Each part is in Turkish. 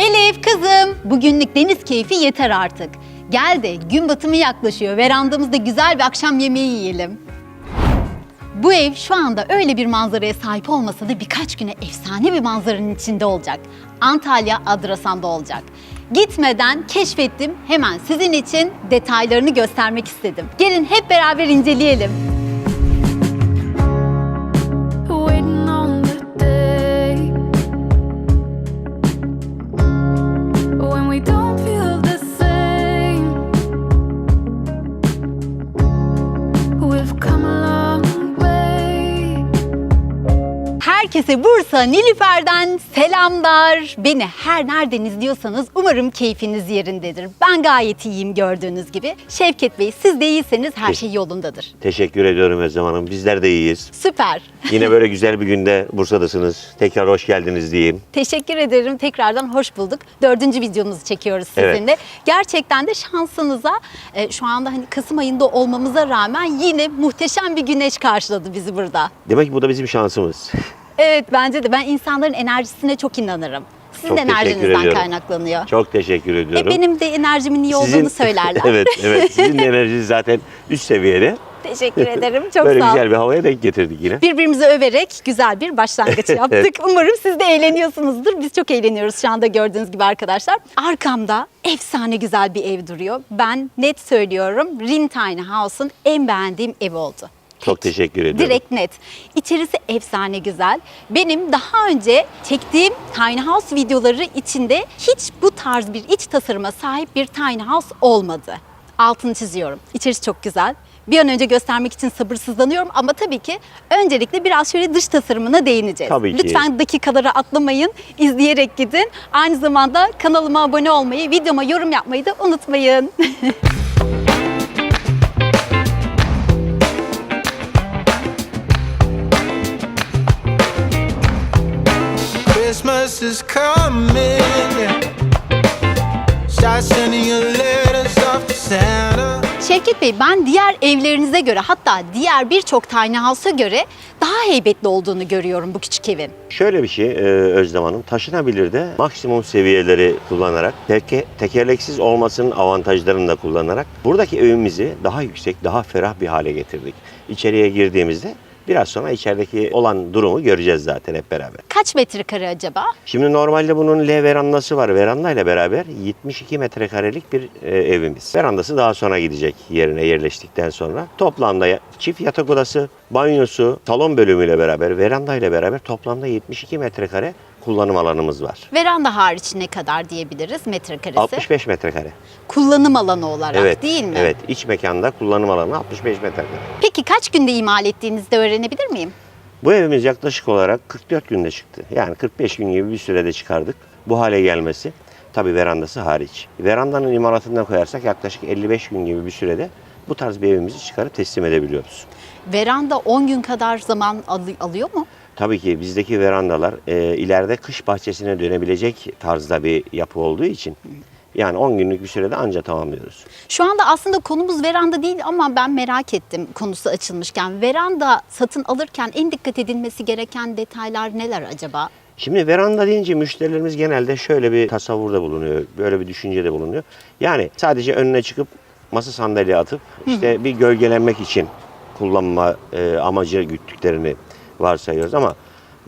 Elif kızım, bugünlük deniz keyfi yeter artık. Gel de gün batımı yaklaşıyor. Verandamızda güzel bir akşam yemeği yiyelim. Bu ev şu anda öyle bir manzaraya sahip olmasa da birkaç güne efsane bir manzaranın içinde olacak. Antalya Adrasan'da olacak. Gitmeden keşfettim. Hemen sizin için detaylarını göstermek istedim. Gelin hep beraber inceleyelim. Bursa Nilüfer'den selamlar. Beni her nereden izliyorsanız umarım keyfiniz yerindedir. Ben gayet iyiyim gördüğünüz gibi. Şevket Bey siz de iyiyseniz her şey yolundadır. Teşekkür ediyorum Özlem Hanım. Bizler de iyiyiz. Süper. Yine böyle güzel bir günde Bursa'dasınız. Tekrar hoş geldiniz diyeyim. Teşekkür ederim. Tekrardan hoş bulduk. Dördüncü videomuzu çekiyoruz Evet. sizinle. Gerçekten de şansınıza e, şu anda hani Kasım ayında olmamıza rağmen yine muhteşem bir güneş karşıladı bizi burada. Demek ki bu da bizim şansımız. Evet bence de ben insanların enerjisine çok inanırım. Sizin Çok teşekkür enerjinizden ediyorum. kaynaklanıyor. Çok teşekkür E, ediyorum. benim de enerjimin iyi Sizin- olduğunu söylerler. evet, evet. Sizin enerjiniz zaten üst seviyede. Teşekkür ederim. Çok böyle sağ olun. güzel bir havaya denk getirdik yine. Birbirimizi överek güzel bir başlangıç yaptık. Umarım siz de eğleniyorsunuzdur. Biz çok eğleniyoruz şu anda gördüğünüz gibi arkadaşlar. Arkamda efsane güzel bir ev duruyor. Ben net söylüyorum Rim Tiny House'un en beğendiğim ev oldu. Çok teşekkür ediyorum. Direkt net. İçerisi efsane güzel. Benim daha önce çektiğim Tiny House videoları içinde hiç bu tarz bir iç tasarıma sahip bir Tiny House olmadı. Altını çiziyorum. İçerisi çok güzel. Bir an önce göstermek için sabırsızlanıyorum ama tabii ki öncelikle biraz şöyle dış tasarımına değineceğiz. Tabii ki. Lütfen dakikaları atlamayın, izleyerek gidin. Aynı zamanda kanalıma abone olmayı, videoma yorum yapmayı da unutmayın. Christmas is coming. Start sending your letters off to Santa. Şevket Bey ben diğer evlerinize göre hatta diğer birçok tiny house'a göre daha heybetli olduğunu görüyorum bu küçük evin. Şöyle bir şey e, Özlem Hanım, taşınabilir de maksimum seviyeleri kullanarak, teke, tekerleksiz olmasının avantajlarını da kullanarak buradaki evimizi daha yüksek, daha ferah bir hale getirdik. İçeriye girdiğimizde biraz sonra içerideki olan durumu göreceğiz zaten hep beraber. Kaç metrekare acaba? Şimdi normalde bunun L verandası var. Veranda ile beraber 72 metrekarelik bir e, evimiz. Verandası daha sonra gidecek yerine yerleştikten sonra. Toplamda ya- çift yatak odası, banyosu, salon bölümüyle beraber, veranda ile beraber toplamda 72 metrekare kullanım alanımız var. Veranda hariç ne kadar diyebiliriz metrekaresi? 65 metrekare. Kullanım alanı olarak Evet. değil mi? Evet. iç mekanda kullanım alanı 65 metrekare. Peki kaç günde imal ettiğinizde öğrenebilir miyim? Bu evimiz yaklaşık olarak 44 günde çıktı. Yani 45 gün gibi bir sürede çıkardık. Bu hale gelmesi tabii verandası hariç. Verandanın imalatından koyarsak yaklaşık 55 gün gibi bir sürede bu tarz bir evimizi çıkarıp teslim edebiliyoruz. Veranda 10 gün kadar zaman al- alıyor mu? Tabii ki bizdeki verandalar e, ileride kış bahçesine dönebilecek tarzda bir yapı olduğu için yani 10 günlük bir sürede anca tamamlıyoruz. Şu anda aslında konumuz veranda değil ama ben merak ettim konusu açılmışken. Veranda satın alırken en dikkat edilmesi gereken detaylar neler acaba? Şimdi veranda deyince müşterilerimiz genelde şöyle bir tasavvurda bulunuyor, böyle bir düşüncede bulunuyor. Yani sadece önüne çıkıp masa sandalye atıp işte bir gölgelenmek için kullanma e, amacı güttüklerini varsayıyoruz ama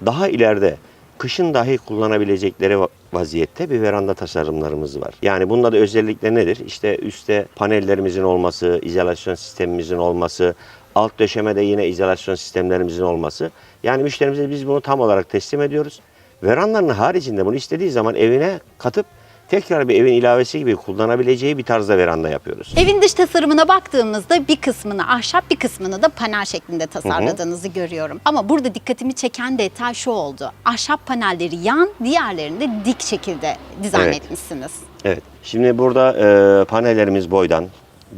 daha ileride kışın dahi kullanabilecekleri va- vaziyette bir veranda tasarımlarımız var. Yani bunda da özellikle nedir? İşte üstte panellerimizin olması, izolasyon sistemimizin olması, alt döşemede yine izolasyon sistemlerimizin olması. Yani müşterimize biz bunu tam olarak teslim ediyoruz. Verandanın haricinde bunu istediği zaman evine katıp tekrar bir evin ilavesi gibi kullanabileceği bir tarzda veranda yapıyoruz. Evin dış tasarımına baktığımızda bir kısmını ahşap bir kısmını da panel şeklinde tasarladığınızı görüyorum. Ama burada dikkatimi çeken detay şu oldu. Ahşap panelleri yan, diğerlerini de dik şekilde dizayn Evet. etmişsiniz. Evet. Şimdi burada e, panellerimiz boydan,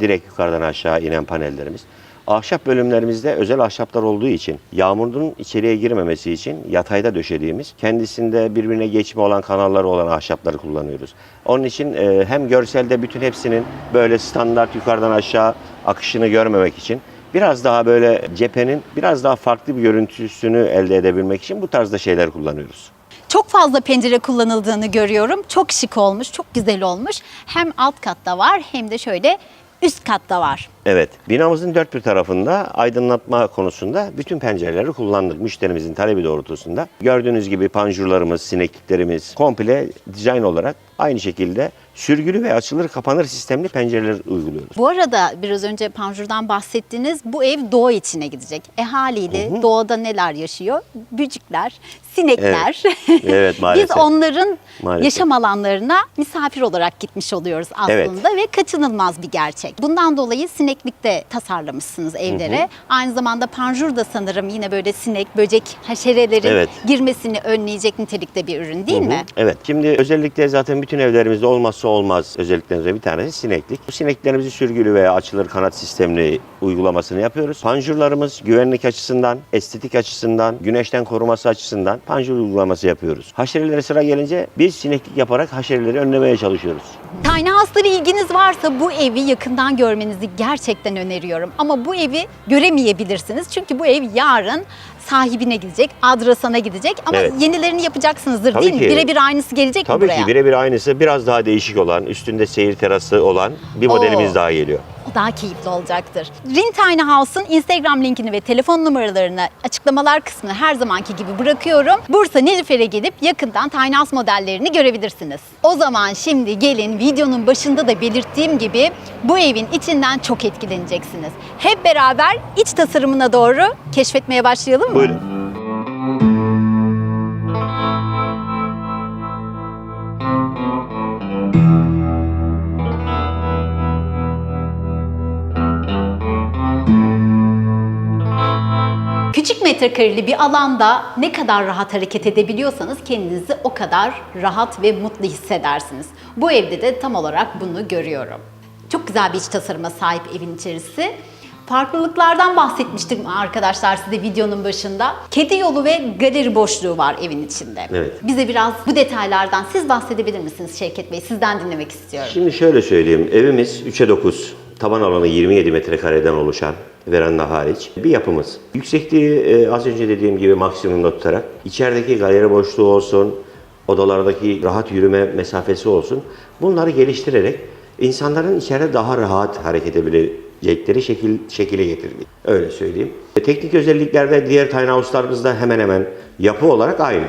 direkt yukarıdan aşağı inen panellerimiz. Ahşap bölümlerimizde özel ahşaplar olduğu için yağmurun içeriye girmemesi için yatayda döşediğimiz kendisinde birbirine geçme olan kanalları olan ahşapları kullanıyoruz. Onun için e, hem görselde bütün hepsinin böyle standart yukarıdan aşağı akışını görmemek için biraz daha böyle cephenin biraz daha farklı bir görüntüsünü elde edebilmek için bu tarzda şeyler kullanıyoruz. Çok fazla pencere kullanıldığını görüyorum. Çok şık olmuş, çok güzel olmuş. Hem alt katta var hem de şöyle üst katta var. Evet, binamızın dört bir tarafında aydınlatma konusunda bütün pencereleri kullandık müşterimizin talebi doğrultusunda. Gördüğünüz gibi panjurlarımız, sinekliklerimiz komple dizayn olarak aynı şekilde sürgülü ve açılır kapanır sistemli pencereler uyguluyoruz. Bu arada biraz önce panjurdan bahsettiniz. Bu ev doğa içine gidecek. E haliyle doğada neler yaşıyor? Bücükler, sinekler. Evet. Evet, maalesef. Biz onların Maalesef. yaşam alanlarına misafir olarak gitmiş oluyoruz aslında ve kaçınılmaz bir gerçek. Bundan dolayı sineklikte tasarlamışsınız evlere. Aynı zamanda panjur da sanırım yine böyle sinek, böcek, haşerelerin Evet. girmesini önleyecek nitelikte bir ürün değil mi? Evet. Şimdi özellikle zaten bütün evlerimizde olmazsa olmaz özelliklerinden bir tanesi sineklik. Bu sinekliklerimizi sürgülü veya açılır kanat sistemli uygulamasını yapıyoruz. Panjurlarımız güvenlik açısından, estetik açısından, güneşten koruması açısından panjur uygulaması yapıyoruz. Haşerelere sıra gelince biz sineklik yaparak haşereleri önlemeye çalışıyoruz. Tiny House'lara ilginiz varsa bu evi yakından görmenizi gerçekten öneriyorum. Ama bu evi göremeyebilirsiniz. Çünkü bu ev yarın sahibine gidecek, Adrasan'a gidecek. Ama Evet. yenilerini yapacaksınızdır Tabii değil mi? ki. Birebir aynısı gelecek mi Tabii buraya? ki birebir aynısı biraz daha değişik olan, üstünde seyir terası olan bir modelimiz Oo. daha geliyor. Daha keyifli olacaktır. Rin Tiny House'un Instagram linkini ve telefon numaralarını açıklamalar kısmına her zamanki gibi bırakıyorum. Bursa Nilüfer'e gelip yakından Tiny House modellerini görebilirsiniz. O zaman şimdi gelin videonun başında da belirttiğim gibi bu evin içinden çok etkileneceksiniz. Hep beraber iç tasarımına doğru keşfetmeye başlayalım mı? Buyurun. Küçük metrekareli bir alanda ne kadar rahat hareket edebiliyorsanız kendinizi o kadar rahat ve mutlu hissedersiniz. Bu evde de tam olarak bunu görüyorum. Çok güzel bir iç tasarıma sahip evin içerisi. Farklılıklardan bahsetmiştim arkadaşlar size videonun başında. Kedi yolu ve galeri boşluğu var evin içinde. Evet. Bize biraz bu detaylardan siz bahsedebilir misiniz Şevket Bey? Sizden dinlemek istiyorum. Şimdi şöyle söyleyeyim. Evimiz 3'e 9, taban alanı 27 metrekareden oluşan veranda hariç bir yapımız. Yüksekliği e, az önce dediğim gibi maksimumda tutarak içerideki galeri boşluğu olsun, odalardaki rahat yürüme mesafesi olsun bunları geliştirerek insanların içeride daha rahat hareket edebilecekleri şekil, şekile getirdik. Öyle söyleyeyim. E, Teknik özelliklerde diğer tiny house'larımızda hemen hemen yapı olarak aynı.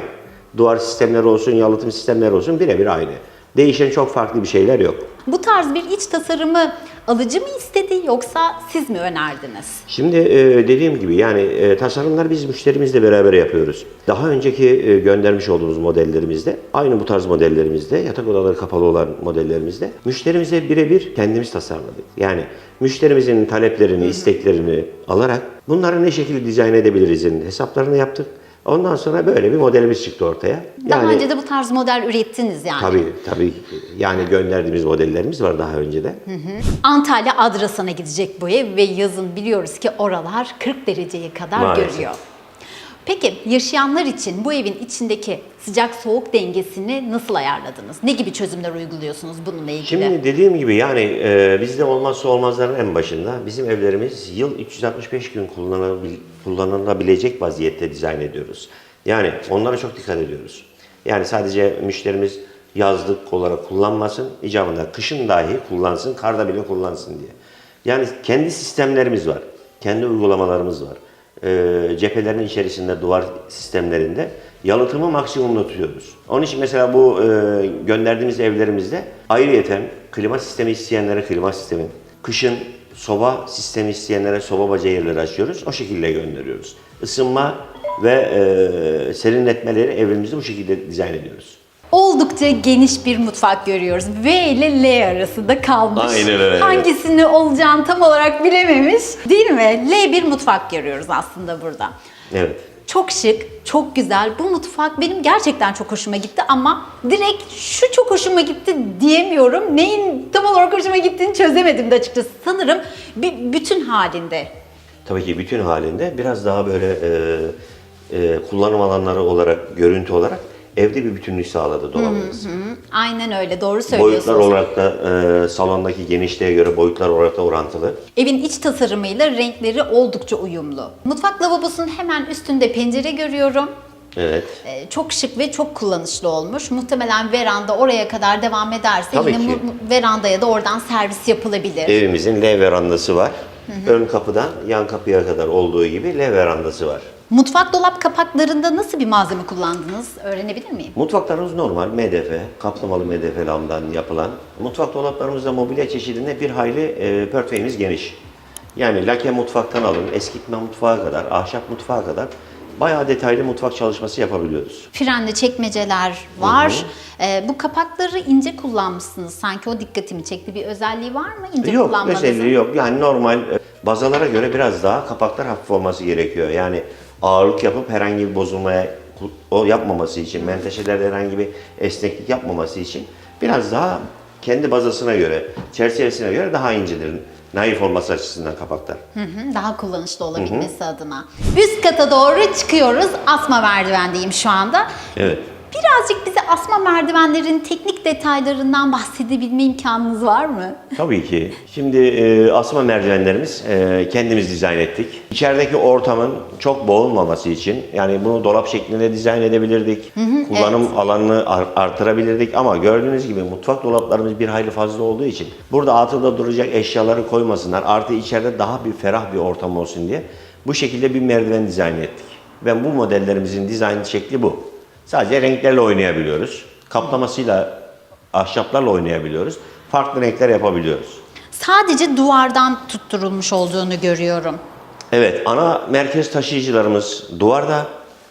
Duvar sistemleri olsun, yalıtım sistemleri olsun birebir aynı. Değişen çok farklı bir şeyler yok. Bu tarz bir iç tasarımı alıcı mı istedi yoksa siz mi önerdiniz? Şimdi e, dediğim gibi yani e, tasarımlar biz müşterimizle beraber yapıyoruz. Daha önceki e, göndermiş olduğumuz modellerimizde, aynı bu tarz modellerimizde, yatak odaları kapalı olan modellerimizde müşterimize birebir kendimiz tasarladık. Yani müşterimizin taleplerini, isteklerini alarak bunları ne şekilde dizayn edebilirizin hesaplarını yaptık. Ondan sonra böyle bir modelimiz çıktı ortaya. Daha önce de bu tarz model ürettiniz yani. Tabii tabii yani gönderdiğimiz modellerimiz var daha önce de. Antalya Adrasan'a gidecek bu ev ve yazın biliyoruz ki oralar 40 dereceye kadar Maalesef. görüyor. Peki yaşayanlar için bu evin içindeki sıcak soğuk dengesini nasıl ayarladınız? Ne gibi çözümler uyguluyorsunuz bununla ilgili? Şimdi dediğim gibi yani e, bizde olmazsa olmazların en başında bizim evlerimiz yıl 365 gün kullanılabil- kullanılabilecek vaziyette dizayn ediyoruz. Yani onlara çok dikkat ediyoruz. Yani sadece müşterimiz yazlık olarak kullanmasın, icabında kışın dahi kullansın, karda bile kullansın diye. Yani kendi sistemlerimiz var, kendi uygulamalarımız var. E, cephelerin içerisinde duvar sistemlerinde yalıtımı maksimumda tutuyoruz. Onun için mesela bu e, gönderdiğimiz evlerimizde ayrıyeten klima sistemi isteyenlere klima sistemi, kışın soba sistemi isteyenlere soba baca yerleri açıyoruz. O şekilde gönderiyoruz. Isınma ve e, serinletmeleri evimizi bu şekilde dizayn ediyoruz. Oldukça geniş bir mutfak görüyoruz. V ile L arasında kalmış. Aynen öyle. Hangisini olacağını tam olarak bilememiş. Değil mi? L bir mutfak görüyoruz aslında burada. Evet. Çok şık, çok güzel. Bu mutfak benim gerçekten çok hoşuma gitti ama direkt şu çok hoşuma gitti diyemiyorum. Neyin tam olarak hoşuma gittiğini çözemedim de açıkçası. Sanırım bir bütün halinde. Tabii ki bütün halinde biraz daha böyle e, e, kullanım alanları olarak, görüntü olarak evde bir bütünlük sağladı dolabımız. Hı, aynen öyle doğru Boyutlar söylüyorsunuz. olarak da e, salondaki genişliğe göre boyutlar olarak da orantılı. Evin iç tasarımıyla renkleri oldukça uyumlu. Mutfak lavabosunun hemen üstünde pencere görüyorum. Evet. Ee, çok şık ve çok kullanışlı olmuş. Muhtemelen veranda oraya kadar devam ederse Tabii yine ki. verandaya da oradan servis yapılabilir. Evimizin L verandası var. Ön kapıdan yan kapıya kadar olduğu gibi L verandası var. Mutfak dolap kapaklarında nasıl bir malzeme kullandınız? Öğrenebilir miyim? Mutfaklarımız normal MDF, kaplamalı MDF lamdan yapılan. Mutfak dolaplarımızda mobilya çeşidinde bir hayli e, pörtföyümüz geniş. Yani lake mutfaktan alın, eskitme mutfağa kadar, ahşap mutfağa kadar bayağı detaylı mutfak çalışması yapabiliyoruz. Frenli çekmeceler var. Ee, bu kapakları ince kullanmışsınız. Sanki o dikkatimi çekti. Bir özelliği var mı ince Yok, kullanmanızın? özelliği yok. Yani normal e, bazalara göre biraz daha kapaklar hafif olması gerekiyor. Yani ağırlık yapıp herhangi bir bozulmaya o yapmaması için, menteşelerde herhangi bir esneklik yapmaması için biraz daha kendi bazasına göre, çerçevesine göre daha incedir. Naif olması açısından kapaklar. Hı hı, daha kullanışlı olabilmesi adına. Üst kata doğru çıkıyoruz. Asma merdivendeyim şu anda. Evet. Birazcık bize asma merdivenlerin teknik detaylarından bahsedebilme imkanınız var mı? Tabii ki. Şimdi e, asma merdivenlerimiz e, kendimiz dizayn ettik. İçerideki ortamın çok boğulmaması için yani bunu dolap şeklinde dizayn edebilirdik. Kullanım alanını ar- artırabilirdik ama gördüğünüz gibi mutfak dolaplarımız bir hayli fazla olduğu için burada altıda duracak eşyaları koymasınlar. Artı içeride daha bir ferah bir ortam olsun diye bu şekilde bir merdiven dizayn ettik. Ve bu modellerimizin dizayn şekli bu. Sadece renklerle oynayabiliyoruz. Kaplamasıyla ahşaplarla oynayabiliyoruz. Farklı renkler yapabiliyoruz. Sadece duvardan tutturulmuş olduğunu görüyorum. Evet, ana merkez taşıyıcılarımız duvarda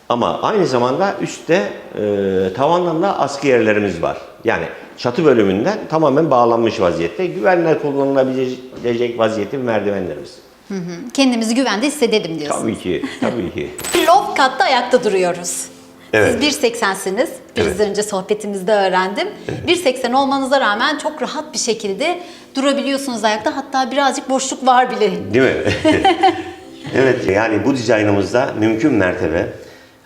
ama aynı zamanda üstte e, tavandan da askı yerlerimiz var. Yani çatı bölümünden tamamen bağlanmış vaziyette. Güvenle kullanılabilecek vaziyette merdivenlerimiz. Hı hı. Kendimizi güvende hissedelim diyorsunuz. Tabii ki, tabii ki. Loft katta ayakta duruyoruz. Evet. Siz 1.80'siniz. Biraz Evet. önce sohbetimizde öğrendim. 1.80 olmanıza rağmen çok rahat bir şekilde durabiliyorsunuz ayakta. Hatta birazcık boşluk var bile. Değil mi? evet yani bu dizaynımızda mümkün mertebe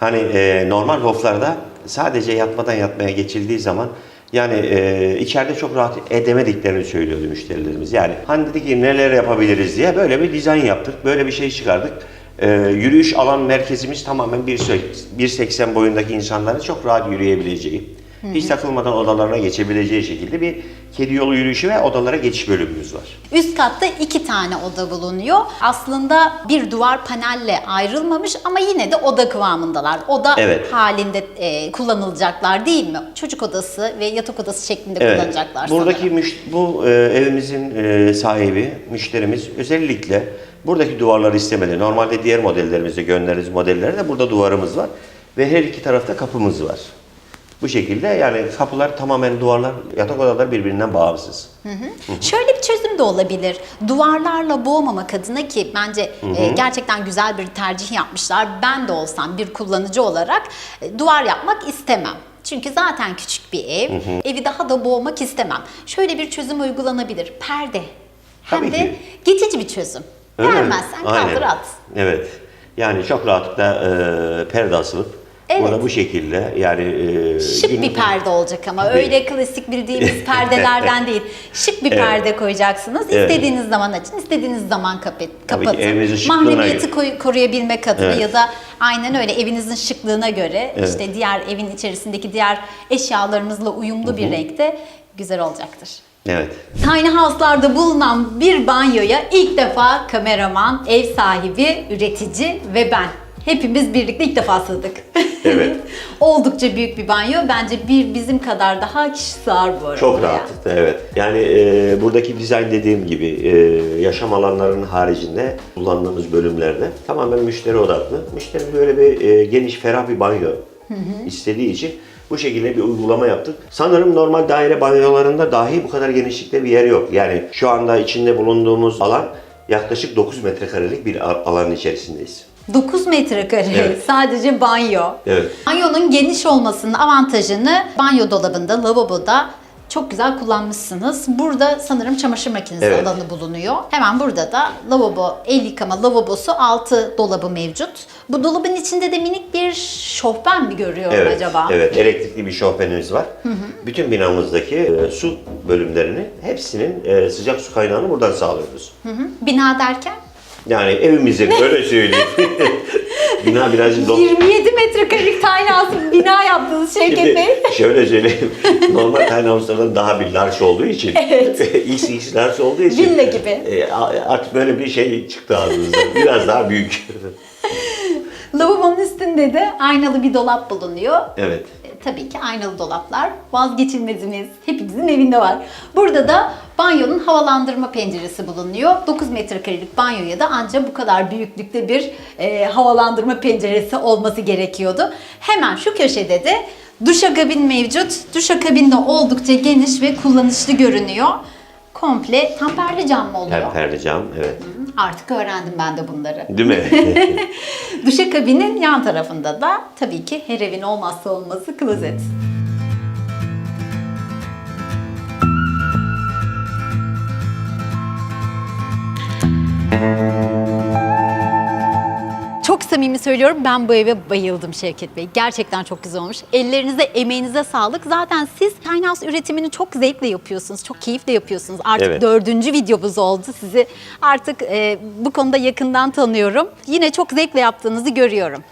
hani e, normal loflarda sadece yatmadan yatmaya geçildiği zaman yani e, içeride çok rahat edemediklerini söylüyordu müşterilerimiz. Yani hani dedik ki neler yapabiliriz diye böyle bir dizayn yaptık. Böyle bir şey çıkardık. E, yürüyüş alan merkezimiz tamamen 1.80 boyundaki insanların çok rahat yürüyebileceği, hiç takılmadan odalarına geçebileceği şekilde bir kedi yolu yürüyüşü ve odalara geçiş bölümümüz var. Üst katta iki tane oda bulunuyor. Aslında bir duvar panelle ayrılmamış ama yine de oda kıvamındalar. Oda Evet. halinde e, kullanılacaklar değil mi? Çocuk odası ve yatak odası şeklinde kullanacaklar Buradaki sanırım. müş- bu e, evimizin e, sahibi, müşterimiz özellikle buradaki duvarları istemedi. Normalde diğer modellerimizde gönderdiğimiz modellerde burada duvarımız var ve her iki tarafta kapımız var. Bu şekilde yani kapılar tamamen duvarlar, yatak odaları birbirinden bağımsız. Şöyle bir çözüm de olabilir. Duvarlarla boğmamak adına ki bence e, gerçekten güzel bir tercih yapmışlar. Ben de olsam bir kullanıcı olarak e, duvar yapmak istemem. Çünkü zaten küçük bir ev. Evi daha da boğmak istemem. Şöyle bir çözüm uygulanabilir. Perde. Hem Tabii de ki. geçici bir çözüm. Öyle mi? Vermezsen kaldır Aynen. at. Evet. Yani çok rahatlıkla e, perde asılıp Evet. burada bu şekilde yani e, Şık bir perde olacak ama Tabii. öyle klasik bildiğimiz perdelerden değil. Şık bir Evet. perde koyacaksınız. Evet. İstediğiniz zaman açın, istediğiniz zaman kapat, Tabii ki kapatın. evinizin şıklığına Mahremiyeti koy- koruyabilmek adına Evet. ya da aynen öyle evinizin şıklığına göre Evet. işte diğer evin içerisindeki diğer eşyalarımızla uyumlu bir renkte güzel olacaktır. Evet. Tiny House'larda bulunan bir banyoya ilk defa kameraman, ev sahibi, üretici ve ben. Hepimiz birlikte ilk defa sığdık. Evet. Oldukça büyük bir banyo. Bence bir bizim kadar daha kişi sığar bu arada. Çok rahatlıkla evet. Yani e, buradaki dizayn dediğim gibi e, yaşam alanlarının haricinde kullandığımız bölümlerde tamamen müşteri odaklı. Müşteri böyle bir e, geniş, ferah bir banyo istediği için bu şekilde bir uygulama yaptık. Sanırım normal daire banyolarında dahi bu kadar genişlikte bir yer yok. Yani şu anda içinde bulunduğumuz alan yaklaşık 9 metrekarelik bir alanın içerisindeyiz. 9 metrekare Evet. sadece banyo. Evet. Banyonun geniş olmasının avantajını banyo dolabında, lavaboda çok güzel kullanmışsınız. Burada sanırım çamaşır makinesi Evet. alanı bulunuyor. Hemen burada da lavabo, el yıkama lavabosu, altı dolabı mevcut. Bu dolabın içinde de minik bir şofben mi görüyorum Evet, acaba? evet. Elektrikli bir şofbenimiz var. Bütün binamızdaki e, su bölümlerini, hepsinin e, sıcak su kaynağını buradan sağlıyoruz. Hı hı. Bina derken? Yani evimizin öyle söyleyeyim. Bina birazcık dolu. 27 metrekarelik tiny house bina yaptınız Şevket Şimdi Bey. şöyle söyleyeyim. Normal tiny house'lardan daha bir large olduğu için. Evet. XX large olduğu için. Villa gibi. e, artık böyle bir şey çıktı ağzımızdan. Biraz daha büyük. Lavabonun üstünde de aynalı bir dolap bulunuyor. evet. E, Tabii ki aynalı dolaplar vazgeçilmezimiz. Hepimizin evinde var. Burada da banyonun havalandırma penceresi bulunuyor. 9 metrekarelik banyoya da ancak bu kadar büyüklükte bir e, havalandırma penceresi olması gerekiyordu. Hemen şu köşede de duşakabin mevcut. Duşakabin de oldukça geniş ve kullanışlı görünüyor. Komple temperli cam mı oluyor? Temperli cam. Evet. Artık öğrendim ben de bunları. Değil mi? Duşakabinin yan tarafında da tabii ki her evin olmazsa olmazı klozet. Samimi söylüyorum ben bu eve bayıldım Şevket Bey. Gerçekten çok güzel olmuş. Ellerinize, emeğinize sağlık. Zaten siz house üretimini çok zevkle yapıyorsunuz. Çok keyifle yapıyorsunuz. Artık Evet. dördüncü videomuz oldu. Sizi artık e, bu konuda yakından tanıyorum. Yine çok zevkle yaptığınızı görüyorum.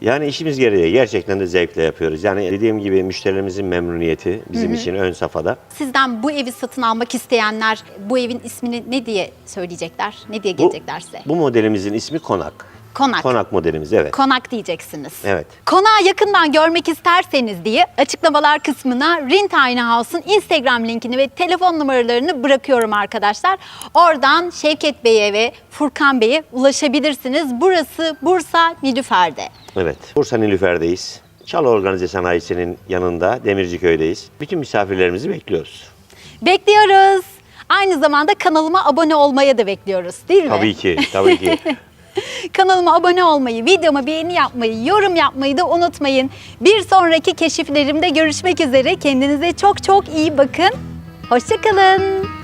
Yani işimiz gereği gerçekten de zevkle yapıyoruz. Yani dediğim gibi müşterilerimizin memnuniyeti bizim için ön safhada. Sizden bu evi satın almak isteyenler bu evin ismini ne diye söyleyecekler? Ne diye Bu, gelecekler size? bu modelimizin ismi Konak. Konak. Konak modelimiz evet. Konak diyeceksiniz. Evet. Konağı yakından görmek isterseniz diye açıklamalar kısmına Rin Tiny House'un Instagram linkini ve telefon numaralarını bırakıyorum arkadaşlar. Oradan Şevket Bey'e ve Furkan Bey'e ulaşabilirsiniz. Burası Bursa Nilüfer'de. Evet. Bursa Nilüfer'deyiz. Çalı Organize Sanayisi'nin yanında Demirciköy'deyiz. Bütün misafirlerimizi bekliyoruz. Bekliyoruz. Aynı zamanda kanalıma abone olmaya da bekliyoruz değil mi? Tabii ki, tabii ki. Kanalıma abone olmayı, videoma beğeni yapmayı, yorum yapmayı da unutmayın. Bir sonraki keşiflerimde görüşmek üzere. Kendinize çok çok iyi bakın. Hoşçakalın.